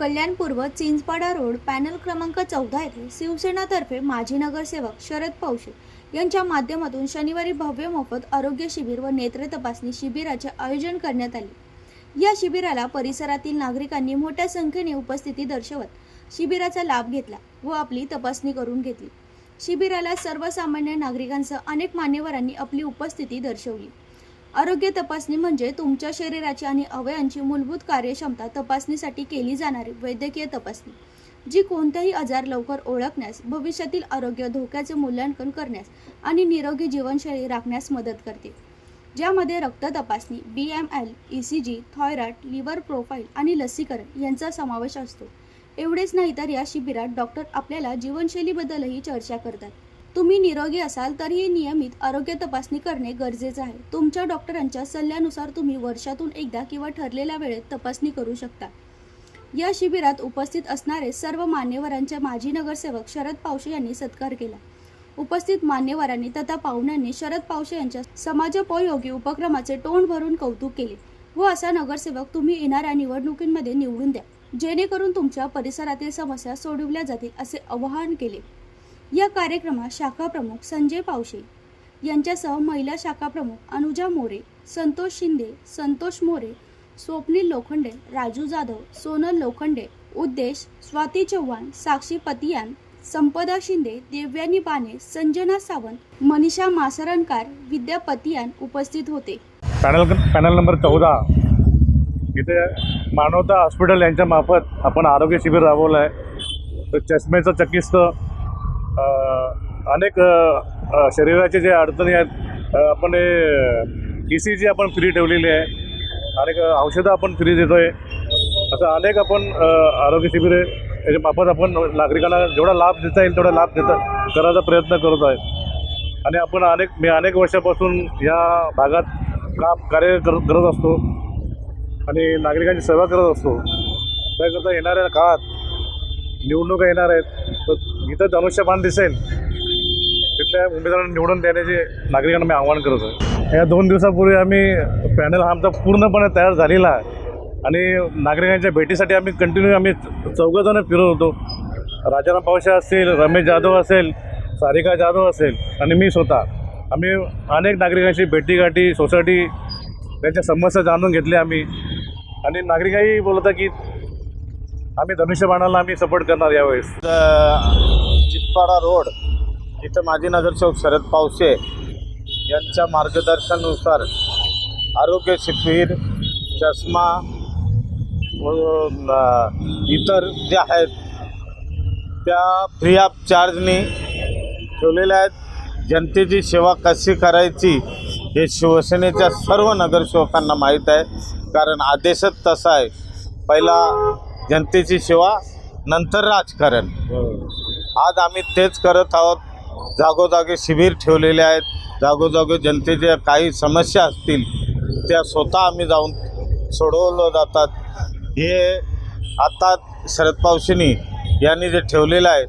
कल्याणपूर्व Chinchpada road panel क्रमांक चौदा येथे शिवसेनातर्फे माजी नगरसेवक शरद पौशे यांच्या माध्यमातून शनिवारी भव्य मोफत आरोग्य शिबिर व नेत्र तपासणी शिबिराचे आयोजन करण्यात आले. या शिबिराला परिसरातील नागरिकांनी मोठ्या संख्येने उपस्थिती दर्शवत शिबिराचा लाभ घेतला व आपली तपासणी करून घेतली. शिबिराला सर्वसामान्य नागरिकांसह अनेक मान्यवरांनी आपली उपस्थिती दर्शवली. आरोग्य तपासणी म्हणजे तुमच्या शरीराची आणि अवयांची मूलभूत कार्यक्षमता तपासणीसाठी केली जाणारी वैद्यकीय तपासणी जी कोणताही आजार लवकर ओळखण्यास भविष्यातील आरोग्य धोक्याचे मूल्यांकन करण्यास आणि निरोगी जीवनशैली राखण्यास मदत करते. ज्यामध्ये रक्त तपासणी B M L E C G thyroid liver profile आणि लसीकरण यांचा समावेश असतो. एवढेच नाही तर या शिबिरात डॉक्टर आपल्याला जीवनशैलीबद्दलही चर्चा करतात. तुम्ही निरोगी असाल तरीही नियमित आरोग्य तपासणी करणे गरजेचे आहे. तुमच्या डॉक्टरांच्या सल्ल्यानुसार तुम्ही वर्षातून एकदा किंवा ठरलेल्या वेळेत तपासणी करू शकता. या शिबिरात उपस्थित असणारे सर्व मान्यवरांचे माजी नगरसेवक शरद पावशे यांनी सत्कार केला. उपस्थित मान्यवरांनी तथा पाहुण्यांनी शरद पावशे यांच्या समाजोपयोगी उपक्रमाचे तोंड भरून कौतुक केले व असा नगरसेवक तुम्ही येणाऱ्या निवडणुकींमध्ये निवडून द्या. जेणेकरून तुमच्या परिसरातील समस्या सोडवल्या जातील असे आवाहन केले. या कार्यक्रमात शाखा प्रमुख संजय पावशे यांच्यासह महिला शाखा प्रमुख अनुजा मोरे संतोष शिंदे संतोष मोरे स्वप्नील लोखंडे राजू जाधव सोनल लोखंडे उद्देश स्वाती चव्हाण साक्षी पतियान संपदा शिंदे देव्यानी बाने संजना सावंत मनीषा मासरणकार विद्या पतियान उपस्थित होते. पॅनल पॅनल नंबर चौदा. इथे मानवता हॉस्पिटल यांच्या मार्फत आपण आरोग्य शिबिर राबवलं आहे. तर चष्मेचं चकिस्त अनेक शरीराचे जे अडचणी आहेत आपण ई सी जी आपण फ्री ठेवलेली आहे. अनेक औषधं आपण फ्री देतो आहे असं अनेक आपण आरोग्य शिबिरे याच्या मार्फत आपण नागरिकांना जेवढा लाभ देता येईल तेवढा लाभ देता करायचा प्रयत्न करत आहे. आणि आपण अनेक मी अनेक वर्षापासून या भागात काम कार्य कर करत असतो. आणि नागरिकांची सेवा करत असतो. त्याकरता येणाऱ्या काळात निवडणुका येणार आहेत. तर इथं धनुष्यबाण दिसेल. तिथल्या उमेदवारांना निवडून देण्याचे नागरिकांना मी आवाहन करत आहे. या दोन दिवसापूर्वी आम्ही पॅनल हा आमचा पूर्णपणे तयार झालेला आहे. आणि नागरिकांच्या भेटीसाठी आम्ही कंटिन्यू आम्ही चौघंजणं फिरत होतो. राजाराम पावशा असतील रमेश जाधव असेल सारिका जाधव असेल आणि मी स्वतः. आम्ही अनेक नागरिकांशी भेटीगाठी सोसायटी त्यांच्या समस्या जाणून घेतल्या आम्ही. आणि नागरिकही बोलत आहे की आम्ही धनुष्यबाणाला आम्ही सपोर्ट करणार यावेळेस. चितपाडा रोड. इथं माजी नगरसेवक शरद पावसे यांच्या मार्गदर्शनानुसार आरोग्य शिबिर चष्मा व इतर जे आहेत त्या फ्री ऑफ चार्जनी ठेवलेल्या आहेत. जनतेची सेवा कशी करायची हे शिवसेनेच्या सर्व नगरसेवकांना माहीत आहे. कारण आदेशच तसा आहे. पहिला जनतेची सेवा नंतर राजकारण. आज आम्ही तेच करत आहोत. जागोजागी शिबिर ठेवलेले आहेत. जागोजागी जनतेच्या काही समस्या असतील त्या स्वतः आम्ही जाऊन सोडवलं जातात. हे आता शरद पावशिनी यांनी जे ठेवलेलं आहे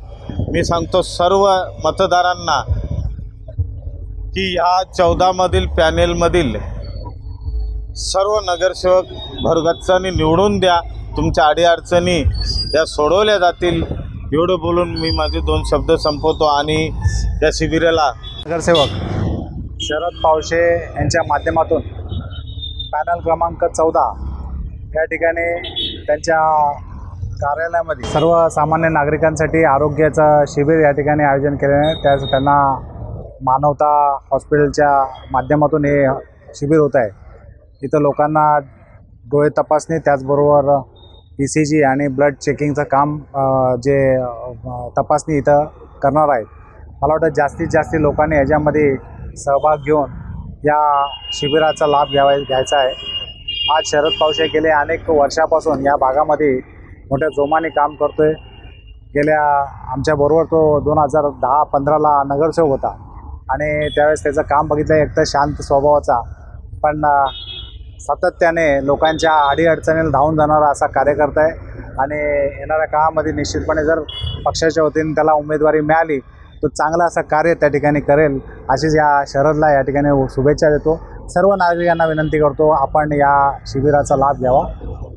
मी सांगतो सर्व मतदारांना की या चौदामधील पॅनेलमधील सर्व नगरसेवक भरगच्चानी निवडून द्या. तुमच्या अडीअडचणी या सोडवल्या जातील. एवढं बोलून मी माझे दोन शब्द संपवतो आणि त्या शिबिराला नगरसेवक शरद पावशे यांच्या माध्यमातून पॅनल क्रमांक चौदा या ठिकाणी त्यांच्या कार्यालयामध्ये सर्वसामान्य नागरिकांसाठी आरोग्याचं शिबिर या ठिकाणी आयोजन केलेलं आहे. त्यांना मानवता हॉस्पिटलच्या माध्यमातून हे शिबिर होत आहे. इथं लोकांना डोळे तपासणी त्याचबरोबर ई सी जी आणि ब्लड चेकिंगचं काम जे तपासणी इथं करणार आहेत. मला वाटतं जास्तीत जास्त लोकांनी याच्यामध्ये सहभाग घेऊन या शिबिराचा लाभ घ्यावा घ्यायचा आहे. आज शरद पावशे गेले अनेक वर्षापासून या भागामध्ये मोठ्या जोमाने काम करतो आहे गेल्या आमच्याबरोबर तो दोन हजार दहा पंधराला नगरसेवक होता. आणि त्यावेळेस त्याचं काम बघितलं एक शांत स्वभावाचा. पण सातत्याने लोकांच्या अडीअडचणीला धावून जाणारा असा कार्यकर्ता आहे. आणि येणाऱ्या काळामध्ये निश्चितपणे जर पक्षाच्या वतीने त्याला उमेदवारी मिळाली तो चांगलं असं कार्य त्या ठिकाणी करेल अशीच या शरदला या ठिकाणी शुभेच्छा देतो. सर्व नागरिकांना विनंती करतो आपण या शिबिराचा लाभ घ्यावा.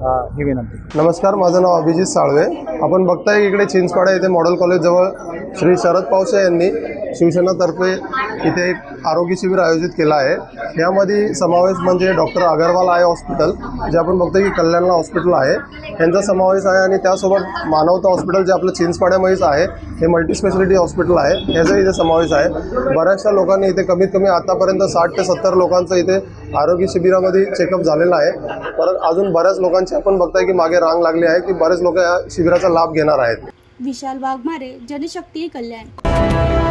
ही विनंती. नमस्कार माझं नाव अभिजित साळवे. आपण बघताय इकडे चिंचपाडा येथे मॉडेल कॉलेजजवळ श्री शरद पावसे यांनी शिवसेनातर्फे इथे एक आरोग्य शिबिर आयोजित केलं आहे. यामध्ये समावेश म्हणजे डॉक्टर अगरवाल आय हॉस्पिटल जे आपण बघतोय की कल्याणला हॉस्पिटल आहे. यांचा समावेश आहे आणि त्यासोबत मानवता हॉस्पिटल जे आपलं चिंचपाड्यामध्येच आहे हे मल्टीस्पेशालिटी हॉस्पिटल आहे. याचा इथे समावेश आहे. बऱ्याचशा लोकांनी इथे कमीत कमी आतापर्यंत साठ ते सत्तर लोकांचं इथे आरोग्य शिबिरामध्ये चेकअप झालेला आहे. परत अजून बऱ्याच लोकांची आपण बघताय की मागे रांग लागली आहे की बरेच लोक या शिबिराचा लाभ घेणार आहेत. विशाल वाघमारे जनशक्ती कल्याण.